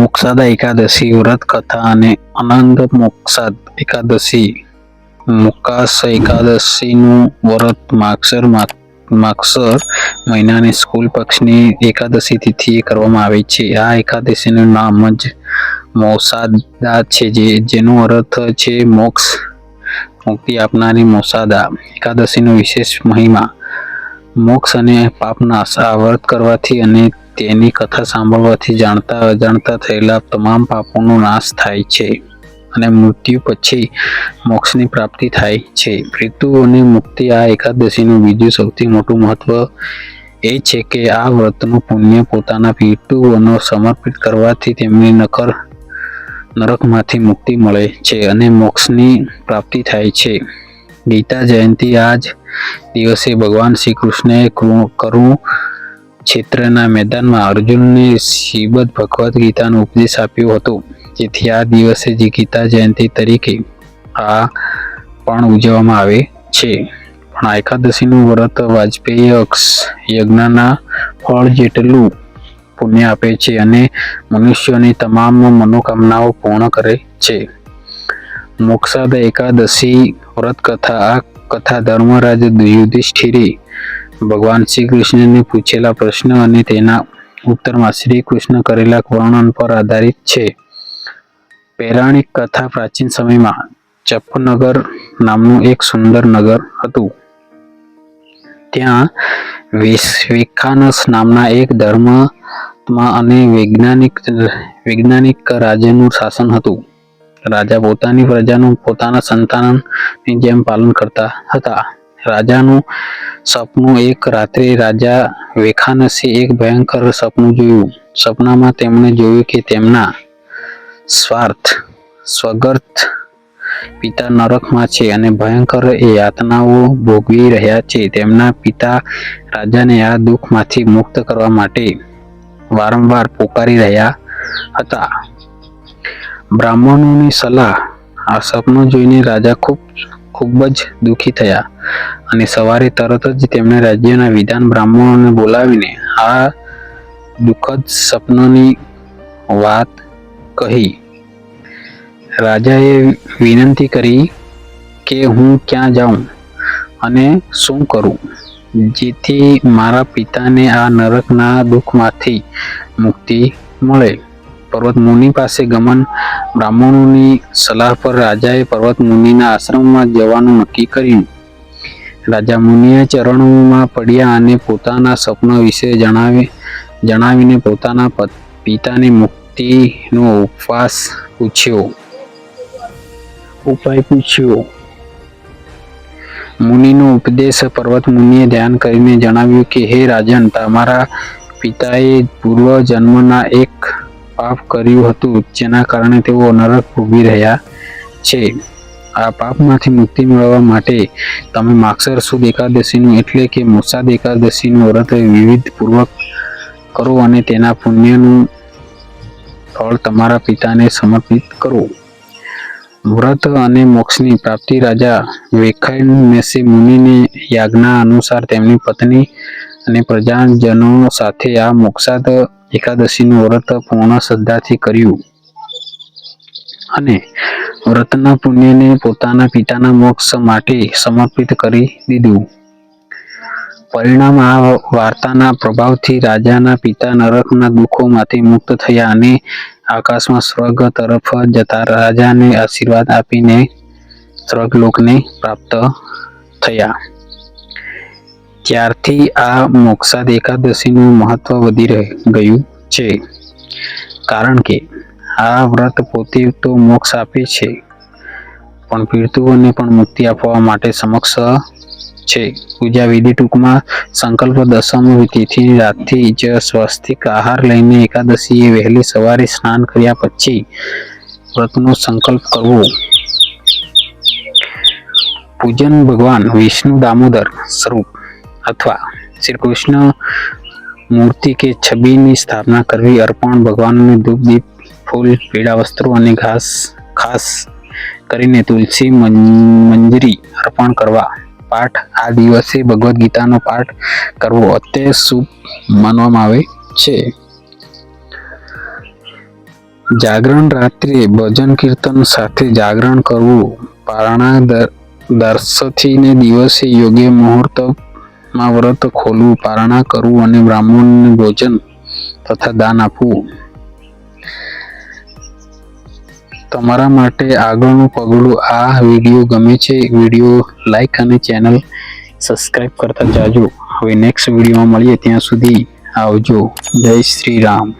મોક્ષાદા એકાદશી વ્રત કથા અને અનંત મોક્ષાદ એકાદશી. મુકાશ એકાદશીનું વ્રત માક્ષર માક્ષર મહિનાની સ્કૂલ પક્ષની એકાદશી તિથિએ કરવામાં આવે છે. આ એકાદશીનું નામ જ મોસાદા છે, જે, જેનો અર્થ છે મોક્ષ, મુક્તિ આપનારી મોસાદા. એકાદશીનો વિશેષ મહિમા, મોક્ષ અને પાપનાશ આ વ્રત કરવાથી અને તેની કથા સાંભળવાથી જાણતા અજાણતા થયેલા તમામ પાપોનો નાશ થાય છે અને મૃત્યુ પછી મોક્ષની પ્રાપ્તિ થાય છે. મૃત્યુ મુક્તિ આ એકાદશીનું બીજું સૌથી મોટું મહત્વ એ છે કે આ વ્રતનું પુણ્ય પોતાના પિતૃઓનો સમર્પિત કરવાથી તેમની નકર નરકમાંથી મુક્તિ મળે છે અને મોક્ષની પ્રાપ્તિ થાય છે. ગીતા જયંતિ આજ દિવસે ભગવાન શ્રી કૃષ્ણએ કૃ- કરુણ ક્ષેત્રના મેદાનમાં અર્જુનને શ્રીમદ ભગવદ્ ગીતાનો ઉપદેશ આપ્યો હતો. જેથી આ દિવસે જે ગીતા જયંતિ તરીકે આ પણ ઉજવવામાં આવે છે. પણ આ એકાદશીનું વ્રત વાજપેયી અક્ષ યજ્ઞના ફળ જેટલું પુણ્ય આપે છે અને મનુષ્યોની તમામ મનોકામનાઓ પૂર્ણ કરે છે. મોક્ષાદ એકાદશી વ્રત કથા આ કથા ધર્મરાજ યુધિષ્ઠિરે ભગવાન શ્રી કૃષ્ણને પૂછેલા પ્રશ્ન અને તેના ઉત્તરમાં શ્રી કૃષ્ણ કરેલા વર્ણન પર આધારિત છે. પૌરાણિક કથા પ્રાચીન સમયમાં ચપનગર નામનું એક સુંદર નગર હતું. ત્યાં વિખાનસ નામના એક ધર્મમાં અને વૈજ્ઞાનિક વૈજ્ઞાનિક રાજાનું શાસન હતું. રાજા પોતાની પ્રજાનું, પોતાના સંતાનની જેમ પાલન કરતા હતા. રાજાનું સપનું એક રાત્રે રાજા વેખાનસે એક ભયંકર સપનું જોયું. સપનામાં તેમણે જોયું કે તેમના સ્વાર્થ, સ્વગર્થ પિતા નરકમાં છે અને ભયંકર એ યાતનાઓ ભોગવી રહ્યા છે. તેમના પિતા રાજાને આ દુઃખમાંથી મુક્ત કરવા માટે વારંવાર પોકારી રહ્યા હતા. બ્રાહ્મણોની સલાહ, આ સપનું જોઈને રાજા ખૂબ ખૂબ જ દુઃખી થયા અને સવારે તરત જ તેમણે રાજ્યના વિધાન બ્રાહ્મણોને બોલાવીને આ દુઃખદ સપનોની વાત કહી. રાજાએ વિનંતી કરી કે હું ક્યાં જાઉં અને શું કરું? જેથી મારા પિતાને આ નરકના દુઃખમાંથી મુક્તિ મળે. પર્વત મુનિ પાસે ગમન બ્રાહ્મણોની સલાહ પર રાજાએ પર્વત મુનિના આશ્રમમાં જવાનું નક્કી કર્યું. રાજા મુનિએ ચરણોમાં પડ્યા અને પોતાના સપના વિશે જણાવી જણાવીને પોતાના પિતાની મુક્તિનો ઉપવાસ પૂછ્યો. ઉપાય પૂછ્યો. મુનિનો ઉપદેશ પર્વત મુનિએ ધ્યાન કરીને જણાવ્યું કે હે રાજન તમારા પિતાએ પૂર્વ જન્મના એક પાપ કર્યું હતું, જેના કારણે તેઓ નરક ભોગવી રહ્યા છે. આ પાપમાંથી મુક્તિ મેળવવા માટે તમે માક્ષર સુદ એકાદશીનું એટલે કે મોસાદ એકાદશીનું વ્રત વિવિધ પૂર્વક કરો અને તેના પુણ્યનું ફળ તમારા પિતાને સમર્પિત કરો. વ્રત અને મોક્ષની પ્રાપ્તિ રાજા વેખૈનમેસી મુનિને યાજ્ઞા અનુસાર તેમની પત્ની અને પ્રજાજનો સાથે આ મોક્ષાદ એકાદશીનું વ્રત પૂર્ણ શ્રદ્ધાથી કર્યું. અને વ્રતના પુણ્યને પોતાના પિતાના મોક્ષ માટે સમર્પિત કરી દીધું. પરિણામ આ વાર્તાના પ્રભાવથી રાજાના પિતા નરકના દુઃખોમાંથી મુક્ત થયા અને આકાશમાં સ્વર્ગ તરફ જતા રાજાને આશીર્વાદ આપીને સ્વર્ગલોકને પ્રાપ્ત થયા. ત્યારથી આ મોક્ષાદ એકાદશીનું મહત્વ વધી ગયું છે. કારણ કે આ વ્રત પોતે તો મોક્ષ આપે છે, પણ પીડતુઓને પણ મુક્તિ આપવા માટે સમક્ષ છે. પૂજા વિધિ ટૂંકમાં સંકલ્પ દસમ તિથિની રાતથી જ સ્વસ્તિક આહાર લઈને એકાદશીએ વહેલી સવારે સ્નાન કર્યા પછી વ્રતનો સંકલ્પ કરવો. પૂજન ભગવાન વિષ્ણુ દામોદર સ્વરૂપ અથવા શ્રી કૃષ્ણ મૂર્તિ કે છબીની સ્થાપના કરવી, અર્પણ, ભગવાનને ધૂપ, દીપ, ફૂલ, પીળા વસ્ત્રો અને ઘાસ, ખાસ કરીને તુલસી મંજરી અર્પણ કરવા. પાઠ, આ દિવસે ભગવદ્ ગીતાનો પાઠ કરવો અત્યંત શુભ માનવામાં આવે છે. જાગરણ રાત્રે ભજન કીર્તન સાથે જાગરણ કરવું. પારણા દર્શથી દર્શથીને દિવસે યોગ્ય મુહૂર્તમાં વ્રત ખોલવું, પારણા કરવું અને બ્રાહ્મણને ભોજન તથા દાન આપવું. તમારા માટે આગળનું પગલું આ વીડિયો ગમે છે વીડિયો લાઈક અને ચેનલ સબસ્ક્રાઇબ કરતા જાજો. હવે નેક્સ્ટ વિડીયોમાં મળીએ, ત્યાં સુધી આવજો. જય શ્રી રામ.